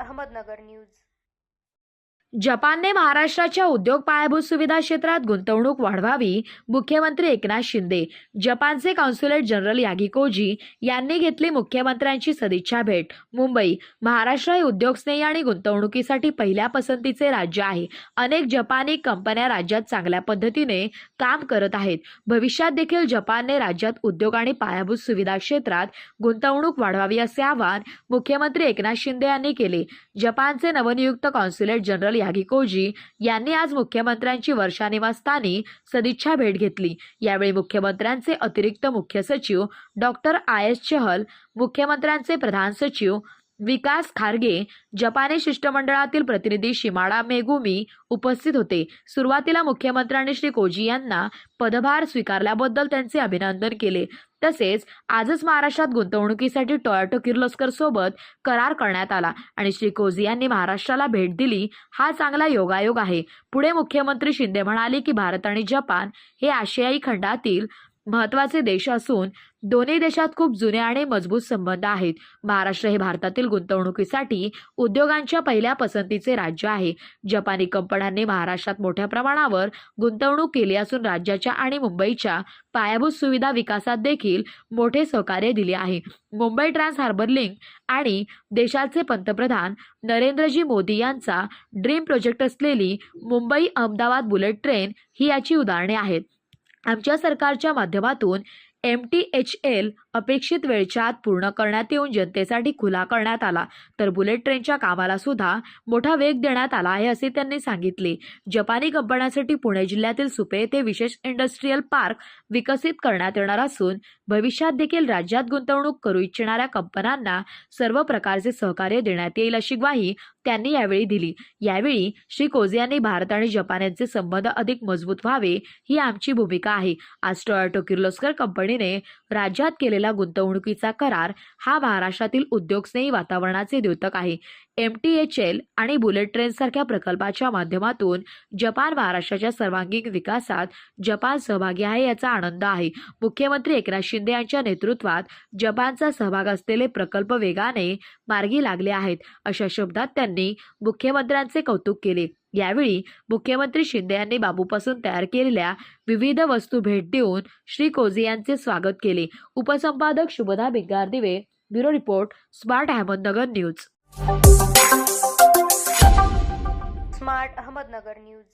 Ahmednagar news. जपानने महाराष्ट्राच्या उद्योग पायाभूत सुविधा क्षेत्रात गुंतवणूक वाढवावी मुख्यमंत्री एकनाथ शिंदे जपानचे कॉन्सुलेट जनरल यागिकोजी यांनी घेतली मुख्यमंत्र्यांची सदिच्छा भेट. मुंबई महाराष्ट्र हे उद्योगस्नेही आणि गुंतवणुकीसाठी पहिल्या पसंतीचे राज्य आहे. अनेक जपानी कंपन्या राज्यात चांगल्या पद्धतीने काम करत आहेत. भविष्यात देखील जपानने राज्यात उद्योग आणि पायाभूत सुविधा क्षेत्रात गुंतवणूक वाढवावी असे आवाहन मुख्यमंत्री एकनाथ शिंदे यांनी केले. जपानचे नवनियुक्त कॉन्सुलेट जनरल यागिकोजी यांनी आज मुख्यमंत्र्यांची वर्षा निवासस्थानी सदिच्छा भेट घेतली. यावेळी मुख्यमंत्र्यांचे अतिरिक्त मुख्य सचिव डॉक्टर आय एस चहल मुख्यमंत्र्यांचे प्रधान सचिव विकास खारगे जपानी शिष्टमंडळातील प्रतिनिधी शिमाडा मेगुमी उपस्थित होते. सुरुवातीला मुख्यमंत्र्यांनी श्री कोजी यांना पदभार स्वीकारल्याबद्दल त्यांचे अभिनंदन केले. तसेच आजच महाराष्ट्रात गुंतवणुकीसाठी टोयोटो किर्लोस्कर सोबत करार करण्यात आला आणि श्री कोजी यांनी महाराष्ट्राला भेट दिली. हा चांगला योगायोग आहे. पुढे मुख्यमंत्री शिंदे म्हणाले की भारत आणि जपान हे आशियाई खंडातील महत्त्वाचे देश असून दोन्ही देशात खूप जुने आणि मजबूत संबंध आहेत. महाराष्ट्र हे भारतातील गुंतवणुकीसाठी उद्योगांच्या पहिल्या पसंतीचे राज्य आहे. जपानी कंपन्यांनी महाराष्ट्रात मोठ्या प्रमाणावर गुंतवणूक केली असून राज्याच्या आणि मुंबईच्या पायाभूत सुविधा विकासात देखील मोठे सहकार्य दिले आहे. मुंबई ट्रान्स हार्बर लिंक आणि देशाचे पंतप्रधान नरेंद्रजी मोदी यांचा ड्रीम प्रोजेक्ट असलेली मुंबई अहमदाबाद बुलेट ट्रेन ही याची उदाहरणे आहेत. आमच्या सरकारच्या माध्यमातून एम टी एच एल अपेक्षित वेळच्या आत पूर्ण करण्यात येऊन जनतेसाठी खुला करण्यात आला. तर बुलेट ट्रेनच्या कामाला सुद्धा मोठा वेग देण्यात आला आहे असे त्यांनी सांगितले. जपानी कंपन्यांसाठी पुणे जिल्ह्यातील सुपे येथे विशेष इंडस्ट्रीयल पार्क विकसित करण्यात येणार असून भविष्यात देखील राज्यात गुंतवणूक करू इच्छिणाऱ्या कंपन्यांना सर्व प्रकारचे सहकार्य देण्यात येईल अशी ग्वाही त्यांनी यावेळी दिली. यावेळी श्री कोझियांनी यांनी भारत आणि जपान यांचे संबंध अधिक मजबूत व्हावे ही आमची भूमिका आहे. आज किर्लोस्कर कंपनीने राज्यात केलेला गुंतवणुकीचा करार हा महाराष्ट्रातील उद्योगस्नेही वातावरणाचे द्योतक आहे. एम टी एच एल आणि बुलेट ट्रेन सारख्या प्रकल्पाच्या माध्यमातून जपान महाराष्ट्राच्या सर्वांगीण विकासात जपान सहभागी आहे याचा आनंद आहे. मुख्यमंत्री एकनाथ शिंदे यांच्या नेतृत्वात जपानचा सहभाग असलेले प्रकल्प वेगाने मार्गी लागले आहेत. अशा शब्दात त्यांनी मुख्यमंत्र्यांचे कौतुक केले. यावेळी मुख्यमंत्री शिंदे यांनी बाबूपासून तयार केलेल्या विविध वस्तू भेट देऊन श्री कोझे यांचे स्वागत केले. उपसंपादक Shubhada Bigardive bureau report smart Ahmednagar news. Smart Ahmednagar news.